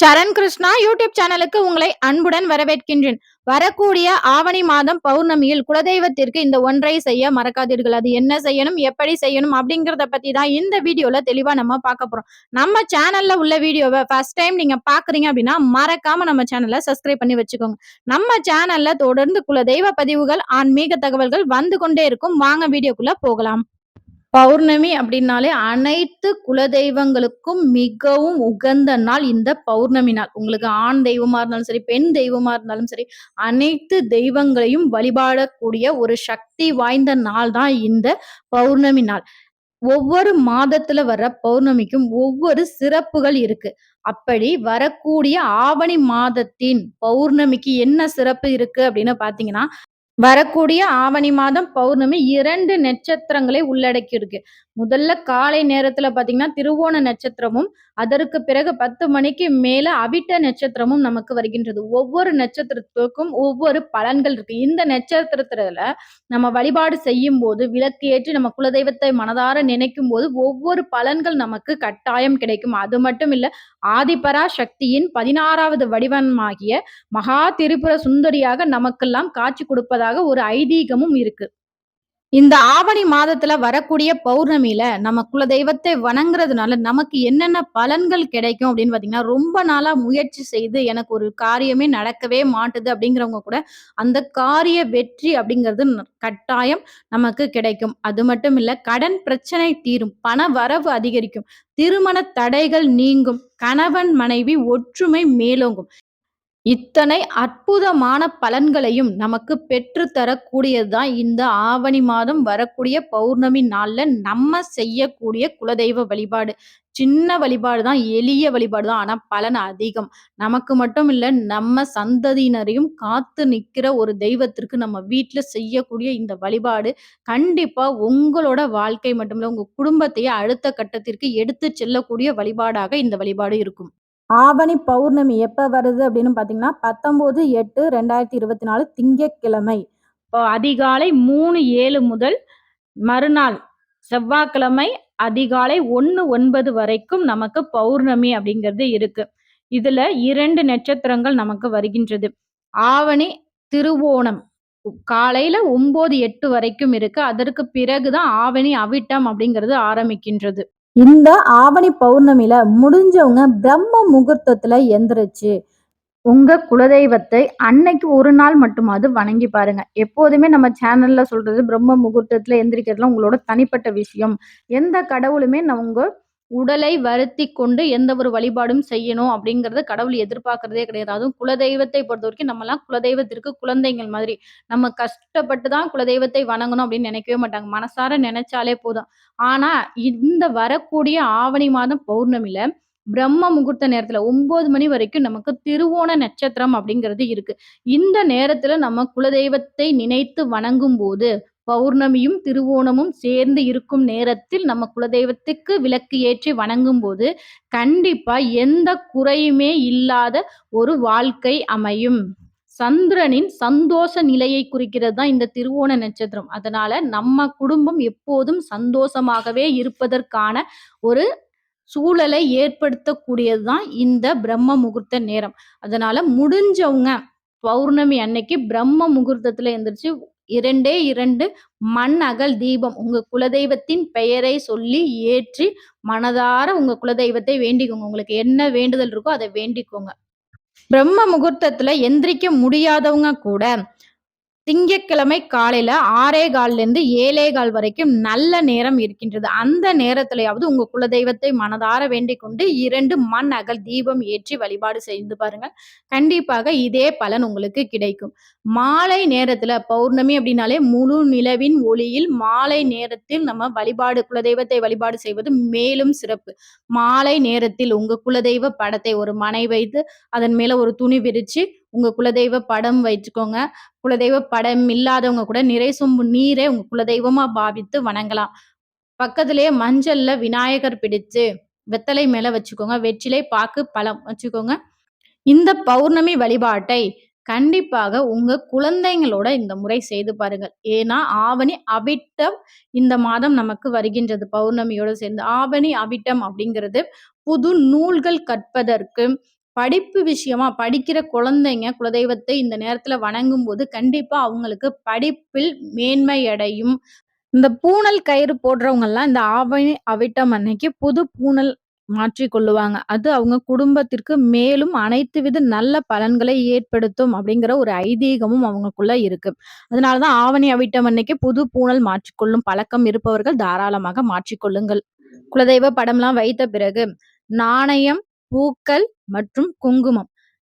சரண் Krishna YouTube சேனலுக்கு உங்களை அன்புடன் வரவேற்கின்றேன். வரக்கூடிய ஆவணி மாதம் பௌர்ணமியில் குலதெய்வத்திற்கு இந்த ஒன்றை செய்ய மறக்காதீர்கள். அது என்ன செய்யணும் எப்படி செய்யணும் அப்படிங்கறத பத்தி தான் இந்த வீடியோல தெளிவா நம்ம பார்க்க போறோம். நம்ம சேனல்ல உள்ள வீடியோவை ஃபர்ஸ்ட் டைம் நீங்க பாக்குறீங்க அப்படின்னா மறக்காம நம்ம சேனலை சப்ஸ்கிரைப் பண்ணி வச்சுக்கோங்க. நம்ம சேனல்ல தொடர்ந்து குலதெய்வ பதிவுகள் ஆன்மீக தகவல்கள் வந்து கொண்டே இருக்கும். வாங்க வீடியோக்குள்ள போகலாம். பௌர்ணமி அப்படின்னாலே அனைத்து குலதெய்வங்களுக்கும் மிகவும் உகந்த நாள் இந்த பௌர்ணமி நாள். உங்களுக்கு ஆண் தெய்வமா இருந்தாலும் சரி பெண் தெய்வமா இருந்தாலும் சரி அனைத்து தெய்வங்களையும் வழிபாடக்கூடிய ஒரு சக்தி வாய்ந்த நாள் தான் இந்த பௌர்ணமி நாள். ஒவ்வொரு மாதத்துல வர்ற பௌர்ணமிக்கும் ஒவ்வொரு சிறப்புகள் இருக்கு. அப்படி வரக்கூடிய ஆவணி மாதத்தின் பௌர்ணமிக்கு என்ன சிறப்பு இருக்கு அப்படின்னு பாத்தீங்கன்னா வரக்கூடிய ஆவணி மாதம் பௌர்ணமி இரண்டு நட்சத்திரங்களை உள்ளடக்கியிருக்கு. முதல்ல காலை நேரத்துல பாத்தீங்கன்னா திருவோண நட்சத்திரமும் அதற்கு பிறகு பத்து மணிக்கு மேல அவிட்ட நட்சத்திரமும் நமக்கு வருகின்றது. ஒவ்வொரு நட்சத்திரத்துக்கும் ஒவ்வொரு பலன்கள் இருக்கு. இந்த நட்சத்திரத்துல நம்ம வழிபாடு செய்யும் போது விளக்கு ஏற்றி நம்ம குலதெய்வத்தை மனதார நினைக்கும் போது ஒவ்வொரு பலன்கள் நமக்கு கட்டாயம் கிடைக்கும். அது மட்டும் இல்ல ஆதிபரா சக்தியின் பதினாறாவது வடிவமாகிய மகா திரிபுர சுந்தரியாக நமக்கெல்லாம் காட்சி கொடுப்பதாக ஒரு ஐதீகமும் இருக்கு. இந்த ஆவணி மாதத்துல வரக்கூடிய பௌர்ணமியில நம்ம குல தெய்வத்தை வணங்குறதுனால நமக்கு என்னென்ன பலன்கள் கிடைக்கும் அப்படின்னு பாத்தீங்கன்னா ரொம்ப நாளா முயற்சி செய்து எனக்கு ஒரு காரியமே நடக்கவே மாட்டுது அப்படிங்கிறவங்க கூட அந்த காரிய வெற்றி அப்படிங்கிறது கட்டாயம் நமக்கு கிடைக்கும். அது மட்டும் இல்ல கடன் பிரச்சனை தீரும் பண வரவு அதிகரிக்கும் திருமண தடைகள் நீங்கும் கணவன் மனைவி ஒற்றுமை மேலோங்கும். இத்தனை அற்புதமான பலன்களையும் நமக்கு பெற்று தரக்கூடியதுதான் இந்த ஆவணி மாதம் வரக்கூடிய பௌர்ணமி நாள்ல நம்ம செய்யக்கூடிய குலதெய்வ வழிபாடு. சின்ன வழிபாடு தான் எளிய வழிபாடு தான் ஆனா பலன் அதிகம். நமக்கு மட்டும் இல்ல நம்ம சந்ததியினரையும் காத்து நிக்கிற ஒரு தெய்வத்திற்கு நம்ம வீட்டுல செய்யக்கூடிய இந்த வழிபாடு கண்டிப்பா உங்களோட வாழ்க்கை மட்டுமில்ல உங்க குடும்பத்தையே அடுத்த கட்டத்திற்கு எடுத்து செல்லக்கூடிய வழிபாடாக இந்த வழிபாடு இருக்கும். ஆவணி பௌர்ணமி எப்போ வருது அப்படின்னு பார்த்தீங்கன்னா பத்தொம்போது எட்டு ரெண்டாயிரத்தி இருபத்தி நாலு திங்கக்கிழமை இப்போ அதிகாலை மூணு ஏழு முதல் மறுநாள் செவ்வாய்க்கிழமை அதிகாலை ஒன்று ஒன்பது வரைக்கும் நமக்கு பௌர்ணமி அப்படிங்கிறது இருக்கு. இதுல இரண்டு நட்சத்திரங்கள் நமக்கு வருகின்றது. ஆவணி திருவோணம் காலையில ஒன்பது எட்டு வரைக்கும் இருக்கு. அதற்கு பிறகுதான் ஆவணி அவிட்டம் அப்படிங்கிறது ஆரம்பிக்கின்றது. இந்த ஆவணி பௌர்ணமியில முடிஞ்சவங்க பிரம்ம முகூர்த்தத்துல எந்திரிச்சு உங்க குலதெய்வத்தை அன்னைக்கு ஒரு நாள் மட்டுமாவது வணங்கி பாருங்க. எப்போதுமே நம்ம சேனல்ல சொல்றது பிரம்ம முகூர்த்தத்துல எந்திரிக்கிறதுலாம் உங்களோட தனிப்பட்ட விஷயம். எந்த கடவுளுமே நான் உங்க உடலை வருத்தி கொண்டு எந்த ஒரு வழிபாடும் செய்யணும் அப்படிங்கறத கடவுள் எதிர்பார்க்கறதே கிடையாது. அதுவும் குலதெய்வத்தை பொறுத்த வரைக்கும் நம்மலாம் குலதெய்வத்திற்கு குழந்தைங்கள் மாதிரி. நம்ம கஷ்டப்பட்டு தான் குலதெய்வத்தை வணங்கணும் அப்படின்னு நினைக்கவே மாட்டாங்க. மனசார நினைச்சாலே போதும். ஆனா இந்த வரக்கூடிய ஆவணி மாதம் பௌர்ணமியில பிரம்ம முகூர்த்த நேரத்துல ஒன்பது மணி வரைக்கும் நமக்கு திருவோண நட்சத்திரம் அப்படிங்கிறது இருக்கு. இந்த நேரத்துல நம்ம குலதெய்வத்தை நினைத்து வணங்கும் போது பௌர்ணமியும் திருவோணமும் சேர்ந்து இருக்கும் நேரத்தில் நம்ம குலதெய்வத்துக்கு விளக்கு ஏற்றி வணங்கும் போது கண்டிப்பா எந்த குறையுமே இல்லாத ஒரு வாழ்க்கை அமையும். சந்திரனின் சந்தோஷ நிலையை குறிக்கிறது தான் இந்த திருவோண நட்சத்திரம். அதனால நம்ம குடும்பம் எப்போதும் சந்தோஷமாகவே இருப்பதற்கான ஒரு சூழலை ஏற்படுத்தக்கூடியது தான் இந்த பிரம்ம முகூர்த்த நேரம். அதனால முடிஞ்சவங்க பௌர்ணமி அன்னைக்கு பிரம்ம முகூர்த்தத்துல எந்திரிச்சு இரண்டே இரண்டு மண் அகல் தீபம். உங்க குலதெய்வத்தின் பெயரை சொல்லி ஏற்றி மனதார உங்க குலதெய்வத்தை வேண்டிக்கோங்க. உங்களுக்கு என்ன வேண்டுதல் இருக்கோ அதை வேண்டிக்கோங்க. பிரம்ம முகூர்த்தத்துல எந்திரிக்க முடியாதவங்க கூட திங்கட்கிழமை காலையில ஆறே கால்லேருந்து ஏழே கால் வரைக்கும் நல்ல நேரம் இருக்கின்றது. அந்த நேரத்திலேயாவது உங்க குலதெய்வத்தை மனதார வேண்டிக் கொண்டு இரண்டு மண் அகல் தீபம் ஏற்றி வழிபாடு செய்து பாருங்க கண்டிப்பாக இதே பலன் உங்களுக்கு கிடைக்கும். மாலை நேரத்துல பௌர்ணமி அப்படின்னாலே முழு நிலவின் ஒளியில் மாலை நேரத்தில் நம்ம வழிபாடு குலதெய்வத்தை வழிபாடு செய்வது மேலும் சிறப்பு. மாலை நேரத்தில் உங்க குலதெய்வ படத்தை ஒரு மனை வைத்து அதன் மேல ஒரு துணி விரிச்சு உங்க குலதெய்வ படம் வச்சுக்கோங்க குலதெய்வ படம் இல்லாதவங்க கூட நிறை சொம்பு நீரை உங்க குலதெய்வமா பாவித்து வணங்கலாம். பக்கத்திலேயே மஞ்சள்ல விநாயகர் பிடிச்சு வெத்தலை மேல வச்சுக்கோங்க. வெற்றிலை பாக்கு பழம் வச்சுக்கோங்க. இந்த பௌர்ணமி வழிபாட்டை கண்டிப்பாக உங்க குழந்தைங்களோட இந்த முறை செய்து பாருங்கள். ஏன்னா ஆவணி அவிட்டம் இந்த மாதம் நமக்கு வருகின்றது. பௌர்ணமியோடு சேர்ந்து ஆவணி அவிட்டம் அப்படிங்கிறது புது நூல்கள் கற்பதற்கு படிப்பு விஷயமா படிக்கிற குழந்தைங்க குலதெய்வத்தை இந்த நேரத்துல வணங்கும்போது, கண்டிப்பா அவங்களுக்கு படிப்பில் மேன்மை அடையும். இந்த பூணல் கயிறு போடுறவங்கலாம் இந்த ஆவணி அவிட்டம் அன்னைக்கு புது பூணல் மாற்றி கொள்ளுவாங்க. அது அவங்க குடும்பத்திற்கு மேலும் அனைத்து வித நல்ல பலன்களை ஏற்படுத்தும் அப்படிங்கிற ஒரு ஐதீகமும் அவங்களுக்குள்ள இருக்கு. அதனாலதான் ஆவணி அவிட்டம் அன்னைக்கு புது பூணல் மாற்றிக்கொள்ளும் பழக்கம் இருப்பவர்கள் தாராளமாக மாற்றிக்கொள்ளுங்கள். குலதெய்வ படம்லாம் வைத்த பிறகு நாணயம், பூக்கள் மற்றும் குங்குமம்.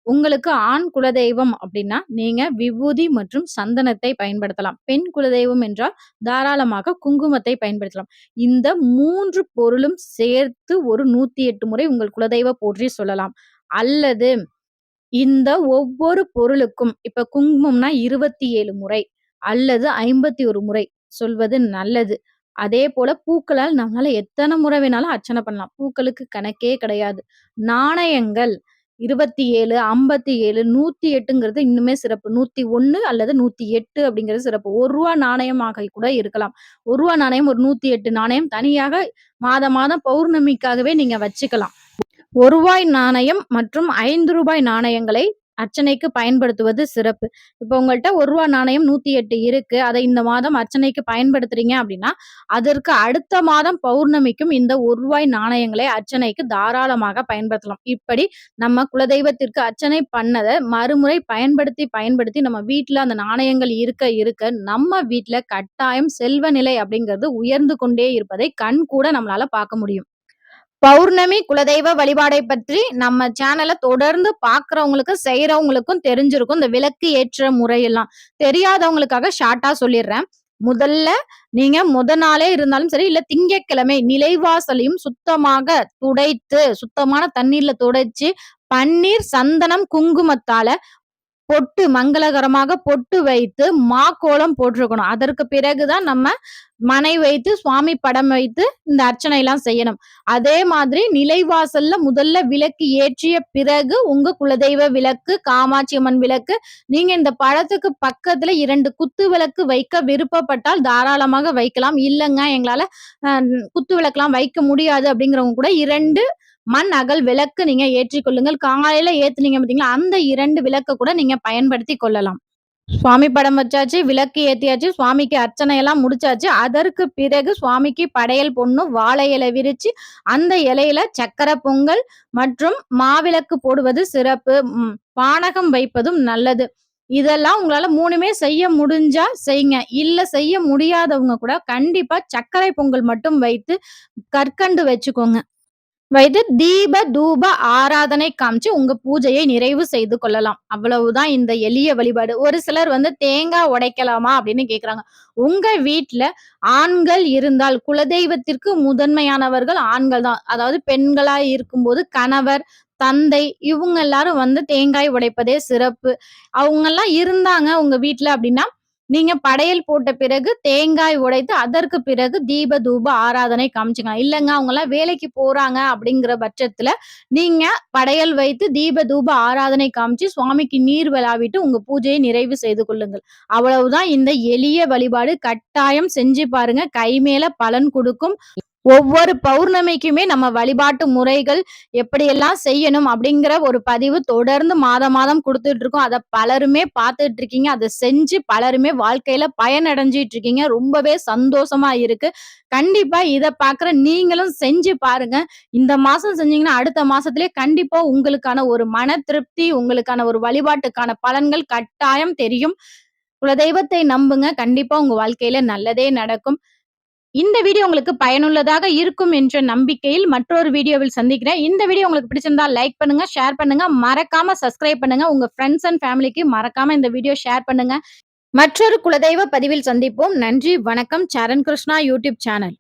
உங்களுக்கு ஆண் குலதெய்வம் அப்படின்னா, நீங்க விபூதி மற்றும் சந்தனத்தை பயன்படுத்தலாம். பெண் குலதெய்வம் என்றால் தாராளமாக குங்குமத்தை பயன்படுத்தலாம். இந்த மூன்று பொருளும் சேர்த்து ஒரு 108 முறை உங்கள் குலதெய்வ போற்றி சொல்லலாம். அல்லது இந்த ஒவ்வொரு பொருளுக்கும் இப்ப குங்குமம்னா 27 முறை அல்லது 51 முறை சொல்வது நல்லது. அதே போல பூக்களால் நம்மளால எத்தனை முறை வேணாலும் அர்ச்சனை பண்ணலாம். பூக்களுக்கு கணக்கே கிடையாது. நாணயங்கள் 27, 57, 108ங்கிறது இன்னுமே சிறப்பு. 101 அல்லது 108 அப்படிங்கிறது சிறப்பு. ஒரு ரூபா நாணயமாக கூட இருக்கலாம். ஒரு ரூபா நாணயம், ஒரு 108 நாணயம் தனியாக மாத மாதம் பௌர்ணமிக்காகவே நீங்க வச்சுக்கலாம். ஒரு ரூபாய் நாணயம் மற்றும் ஐந்து ரூபாய் நாணயங்களை அர்ச்சனைக்கு பயன்படுத்துவது சிறப்பு. இப்போ உங்கள்கிட்ட ஒரு ரூபா நாணயம் 108 இருக்கு. அதை இந்த மாதம் அர்ச்சனைக்கு பயன்படுத்துறீங்க அப்படின்னா, அதற்கு அடுத்த மாதம் பௌர்ணமிக்கும் இந்த ஒரு ரூபாய் நாணயங்களை அர்ச்சனைக்கு தாராளமாக பயன்படுத்தலாம். இப்படி நம்ம குலதெய்வத்திற்கு அர்ச்சனை பண்ணதை மறுமுறை பயன்படுத்தி, பயன்படுத்தி நம்ம வீட்டில் அந்த நாணயங்கள் இருக்க, இருக்க நம்ம வீட்டில் கட்டாயம் செல்வ நிலை அப்படிங்கிறது உயர்ந்து கொண்டே இருப்பதை கண் கூட நம்மளால பார்க்க முடியும். பௌர்ணமி குலதெய்வ வழிபாடை பற்றி நம்ம சேனலை தொடர்ந்து பார்க்கிறவங்களுக்கு, செய்யறவங்களுக்கும் தெரிஞ்சிருக்கும். இந்த விளக்கு ஏற்ற முறையெல்லாம். தெரியாதவங்களுக்காக ஷார்ட்டா சொல்லிடுறேன் முதல்ல நீங்க முத நாளே இருந்தாலும் சரி, இல்ல திங்கட்கிழமை நிலைவாசலையும் சுத்தமாக துடைத்து, சுத்தமான தண்ணீர்ல துடைச்சு, பன்னீர், சந்தனம், குங்குமத்தால பொட்டு மங்களகரமாக பொட்டு வைத்து, மாக்கோலம் போட்டிருக்கணும். அதற்கு பிறகு தான் நம்ம மனை வைத்து, சுவாமி படம் வைத்து இந்த அர்ச்சனைலாம் செய்யணும். அதே மாதிரி நிலைவாசல்ல முதல்ல விளக்கு ஏற்றிய பிறகு உங்க குலதெய்வ விளக்கு, காமாட்சி அம்மன் விளக்கு, நீங்க இந்த பழத்துக்கு பக்கத்துல இரண்டு குத்து விளக்கு வைக்க விருப்பப்பட்டால் தாராளமாக வைக்கலாம். இல்லைங்க எங்களால குத்து விளக்கெல்லாம் வைக்க முடியாது அப்படிங்கிறவங்க கூட இரண்டு மண் அகல் விளக்கு நீங்க ஏற்றிக்கொள்ளுங்கள் காலையில ஏத்துனீங்க பார்த்தீங்களா, அந்த இரண்டு விளக்க கூட நீங்க பயன்படுத்திக் கொள்ளலாம். சுவாமி படம் வச்சாச்சு, விளக்கு ஏத்தியாச்சு, சுவாமிக்கு அர்ச்சனை எல்லாம் முடிச்சாச்சு. அதற்கு பிறகு சுவாமிக்கு படையல் போடணும். வாழை இலை விரிச்சு, அந்த இலையில சர்க்கரை பொங்கல் மற்றும் மாவிளக்கு போடுவது சிறப்பு. பானகம் வைப்பதும் நல்லது. இதெல்லாம் உங்களால மூணுமே செய்ய முடிஞ்சா செய்யுங்க. இல்ல செய்ய முடியாதவங்க கூட கண்டிப்பா சர்க்கரை பொங்கல் மட்டும் வைத்து, கற்கண்டு வச்சுக்கோங்க. வைத்து தீப, தூப ஆராதனை காமிச்சு உங்க பூஜையை நிறைவு செய்து கொள்ளலாம். அவ்வளவுதான் இந்த எளிய வழிபாடு. ஒரு சிலர் வந்து தேங்காய் உடைக்கலாமா அப்படின்னு கேட்குறாங்க. உங்க வீட்டுல ஆண்கள் இருந்தால் குலதெய்வத்திற்கு முதன்மையானவர்கள் ஆண்கள் தான். அதாவது பெண்களா இருக்கும்போது கணவர், தந்தை இவங்க எல்லாரும் வந்து தேங்காய் உடைப்பதே சிறப்பு. அவங்கலாம் இருந்தாங்க உங்க வீட்டுல அப்படின்னா, நீங்க படையல் போட்ட பிறகு தேங்காய் உடைத்து, அதற்கு பிறகு தீப, தூப ஆராதனை காமிச்சுக்கலாம். இல்லங்க எல்லாம் வேலைக்கு போறாங்க அப்படிங்கிற பட்சத்துல, நீங்க படையல் வைத்து தீப, தூப ஆராதனை காமிச்சு சுவாமிக்கு நீர் விளாவிட்டு உங்க பூஜையை நிறைவு செய்து கொள்ளுங்கள். அவ்வளவுதான் இந்த எளிய வழிபாடு. கட்டாயம் செஞ்சு பாருங்க. கை மேல பலன் கொடுக்கும் ஒவ்வொரு பௌர்ணமிக்குமே நம்ம வழிபாட்டு முறைகள் எப்படியெல்லாம் செய்யணும் அப்படிங்கிற ஒரு பதிவு தொடர்ந்து மாதம் மாதம் கொடுத்துட்டு இருக்கோம். அதை பலருமே பார்த்துட்டு இருக்கீங்க. அதை செஞ்சு பலருமே வாழ்க்கையில பயனடைஞ்சிட்டு இருக்கீங்க. ரொம்பவே சந்தோஷமா இருக்கு. கண்டிப்பா இதை பார்க்குற நீங்களும் செஞ்சு பாருங்க. இந்த மாசம் செஞ்சீங்கன்னா, அடுத்த மாசத்துலயே கண்டிப்பா உங்களுக்கான ஒரு மன திருப்தி, உங்களுக்கான ஒரு வழிபாட்டுக்கான பலன்கள் கட்டாயம் தெரியும். குலதெய்வத்தை நம்புங்க. கண்டிப்பா உங்க வாழ்க்கையில நல்லதே நடக்கும். இந்த வீடியோ உங்களுக்கு பயனுள்ளதாக இருக்கும் என்ற நம்பிக்கையில் மற்றொரு வீடியோவில் சந்திக்கிறேன். இந்த வீடியோ உங்களுக்கு பிடிச்சிருந்தா லைக் பண்ணுங்க, ஷேர் பண்ணுங்க. மறக்காம சப்ஸ்கிரைப் பண்ணுங்க. உங்க ஃப்ரெண்ட்ஸ் அண்ட் ஃபேமிலிக்கு மறக்காம இந்த வீடியோ ஷேர் பண்ணுங்க. மற்றொரு குலதெய்வ பதிவில் சந்திப்போம். நன்றி, வணக்கம். Charan Krishna YouTube channel.